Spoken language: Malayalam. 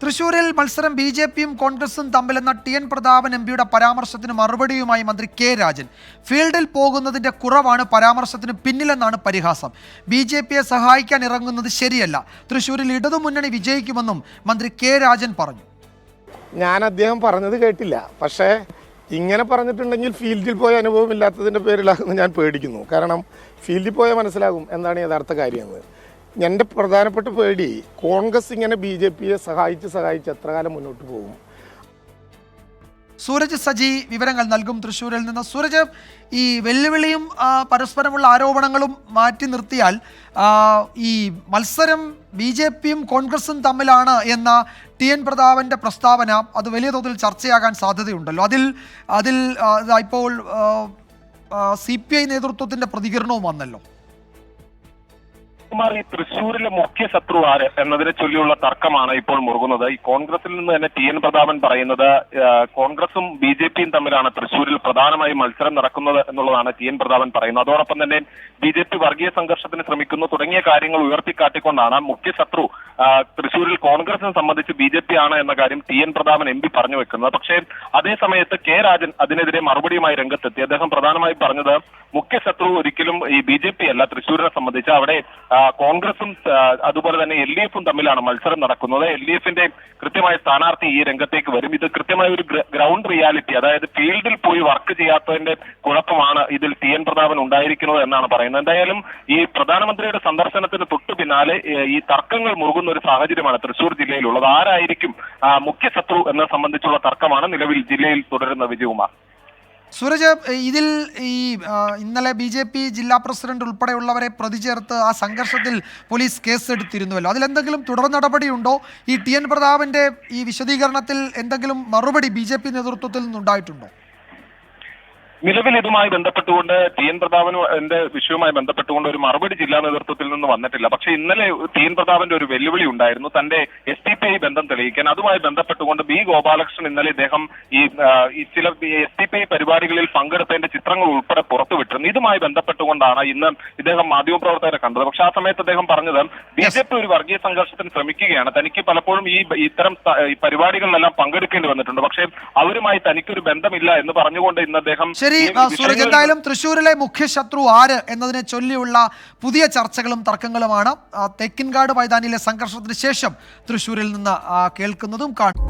തൃശൂരിൽ മത്സരം ബി ജെ പിയും കോൺഗ്രസും തമ്മിലെന്ന ടി എൻ പ്രതാപൻ എം പിയുടെ പരാമർശത്തിന് മറുപടിയുമായി മന്ത്രി കെ രാജൻ. ഫീൽഡിൽ പോകുന്നതിന്റെ കുറവാണ് പരാമർശത്തിന് പിന്നിലെന്നാണ് പരിഹാസം. ബി ജെ പിയെ സഹായിക്കാൻ ഇറങ്ങുന്നത് ശരിയല്ല. തൃശൂരിൽ ഇടതുമുന്നണി വിജയിക്കുമെന്നും മന്ത്രി കെ രാജൻ പറഞ്ഞു. ഞാൻ അദ്ദേഹം പറഞ്ഞത് കേട്ടില്ല. പക്ഷേ ഇങ്ങനെ പറഞ്ഞിട്ടുണ്ടെങ്കിൽ ഫീൽഡിൽ പോയ അനുഭവം ഇല്ലാത്തതിന്റെ പേരിലാണെന്ന് ഞാൻ പേടിക്കുന്നു. കാരണം ഫീൽഡിൽ പോയാൽ മനസ്സിലാകും. എന്താണ് യഥാർത്ഥ കാര്യമെന്ന് എന്റെ പ്രധാനപ്പെട്ട പേടി കോൺഗ്രസ് ഇങ്ങനെ ബി ജെ പിയെ സഹായിച്ച് സഹായിച്ച് എത്ര കാലം മുന്നോട്ട് പോകും? സൂരജ് സജി വിവരങ്ങൾ നൽകും തൃശ്ശൂരിൽ നിന്ന്. സൂരജ് ഈ വെല്ലുവിളിയും പരസ്പരമുള്ള ആരോപണങ്ങളും മാറ്റി നിർത്തിയാൽ ഈ മത്സരം ബി ജെ പിയും കോൺഗ്രസും തമ്മിലാണ് എന്ന ടി എൻ പ്രതാപന്റെ പ്രസ്താവന അത് വലിയ തോതിൽ ചർച്ചയാകാൻ സാധ്യതയുണ്ടല്ലോ. അതിൽ അതിൽ ഇപ്പോൾ സി പി ഐ നേതൃത്വത്തിന്റെ പ്രതികരണവും വന്നല്ലോ. കുമാർ ഈ തൃശ്ശൂരിലെ മുഖ്യ ശത്രു ആര് എന്നതിനെ ചൊല്ലിയുള്ള തർക്കമാണ് ഇപ്പോൾ മുറുകുന്നത്. ഈ കോൺഗ്രസിൽ നിന്ന് തന്നെ ടി എൻ പ്രതാപൻ പറയുന്നത് കോൺഗ്രസും ബി ജെ പിയും തമ്മിലാണ് തൃശ്ശൂരിൽ പ്രധാനമായും മത്സരം നടക്കുന്നത് എന്നുള്ളതാണ് ടി എൻ പ്രതാപൻ പറയുന്നത്. അതോടൊപ്പം തന്നെ ബി ജെ പി വർഗീയ സംഘർഷത്തിന് ശ്രമിക്കുന്നു തുടങ്ങിയ കാര്യങ്ങൾ ഉയർത്തിക്കാട്ടിക്കൊണ്ടാണ് മുഖ്യ ശത്രു ആ, തൃശ്ശൂരിൽ കോൺഗ്രസിനെ സംബന്ധിച്ച് ബി ജെ പി ആണ് എന്ന കാര്യം T N Prathapan M P പറഞ്ഞു വെക്കുന്നത്. പക്ഷേ അതേസമയത്ത് കെ രാജൻ അതിനെതിരെ മറുപടിയുമായി രംഗത്തെത്തി. അദ്ദേഹം പ്രധാനമായും പറഞ്ഞത് മുഖ്യ ശത്രു ഒരിക്കലും ഈ ബി ജെ പി അല്ല തൃശ്ശൂരിനെ സംബന്ധിച്ച്. അവിടെ കോൺഗ്രസും അതുപോലെ തന്നെ എൽ ഡി എഫും തമ്മിലാണ് മത്സരം നടക്കുന്നത്. എൽ ഡി എഫിന്റെ കൃത്യമായ സ്ഥാനാർത്ഥി ഈ രംഗത്തേക്ക് വരും. ഇത് കൃത്യമായ ഒരു ഗ്രൗണ്ട് റിയാലിറ്റി അതായത് ഫീൽഡിൽ പോയി വർക്ക് ചെയ്യാത്തതിന്റെ കുഴപ്പമാണ് ഇതിൽ ടി എൻ പ്രതാപൻ ഉണ്ടായിരിക്കുന്നത് എന്നാണ് പറയുന്നത്. എന്തായാലും ഈ പ്രധാനമന്ത്രിയുടെ സന്ദർശനത്തിന് തൊട്ടു പിന്നാലെ ഈ തർക്കങ്ങൾ മുറുകുന്ന ഒരു സാഹചര്യമാണ് തൃശൂർ ജില്ലയിലുള്ളത്. ആരായിരിക്കും മുഖ്യ ശത്രു എന്നത് സംബന്ധിച്ചുള്ള തർക്കമാണ് നിലവിൽ ജില്ലയിൽ തുടരുന്ന വിജയകുമാർ സൂരജ് ഇതിൽ ഈ ഇന്നലെ ബി ജെ പി ജില്ലാ പ്രസിഡന്റ് ഉൾപ്പെടെയുള്ളവരെ പ്രതി ചേർത്ത് ആ സംഘർഷത്തിൽ പോലീസ് കേസ് എടുത്തിരുന്നുവല്ലോ അതിലെന്തെങ്കിലും തുടർ നടപടിയുണ്ടോ? ഈ ടി എൻ പ്രതാപന്റെ ഈ വിശദീകരണത്തിൽ എന്തെങ്കിലും മറുപടി ബി നേതൃത്വത്തിൽ നിന്നുണ്ടായിട്ടുണ്ടോ? നിലവിൽ ഇതുമായി ബന്ധപ്പെട്ടുകൊണ്ട് ടി എൻ പ്രതാപന്റെ വിഷയവുമായി ബന്ധപ്പെട്ടുകൊണ്ട് ഒരു മറുപടി ജില്ലാ നേതൃത്വത്തിൽ നിന്ന് വന്നിട്ടില്ല. പക്ഷേ ഇന്നലെ ടി എൻ പ്രതാപന്റെ ഒരു വെല്ലുവിളി ഉണ്ടായിരുന്നു. തന്റെ എസ് ടി പി ഐ ബന്ധം തെളിയിക്കാൻ. അതുമായി ബന്ധപ്പെട്ടുകൊണ്ട് ബി ഗോപാലകൃഷ്ണൻ ഇന്നലെ ഇദ്ദേഹം ഈ ചില എസ് ടി പി ഐ പരിപാടികളിൽ പങ്കെടുത്തതിന്റെ ചിത്രങ്ങൾ ഉൾപ്പെടെ പുറത്തുവിട്ടിരുന്നു. ഇതുമായി ബന്ധപ്പെട്ടുകൊണ്ടാണ് ഇന്ന് ഇദ്ദേഹം മാധ്യമപ്രവർത്തകരെ കണ്ടത്. പക്ഷെ ആ സമയത്ത് അദ്ദേഹം പറഞ്ഞത് ബി ജെ പി ഒരു വർഗീയ സംഘർഷത്തിന് ശ്രമിക്കുകയാണ്. തനിക്ക് പലപ്പോഴും ഈ ഇത്തരം പരിപാടികളിലെല്ലാം പങ്കെടുക്കേണ്ടി വന്നിട്ടുണ്ട്. പക്ഷേ അവരുമായി തനിക്കൊരു ബന്ധമില്ല എന്ന് പറഞ്ഞുകൊണ്ട് ഇന്ന് അദ്ദേഹം ശരി സൂരജ് എന്തായാലും തൃശ്ശൂരിലെ മുഖ്യ ശത്രു ആര് എന്നതിനെ ചൊല്ലിയുള്ള പുതിയ ചർച്ചകളും തർക്കങ്ങളുമാണ്. തെക്കിൻകാട് മൈതാനിയിലെ സംഘർഷത്തിന് ശേഷം തൃശ്ശൂരിൽ നിന്ന് കേൾക്കുന്നതും കാണും.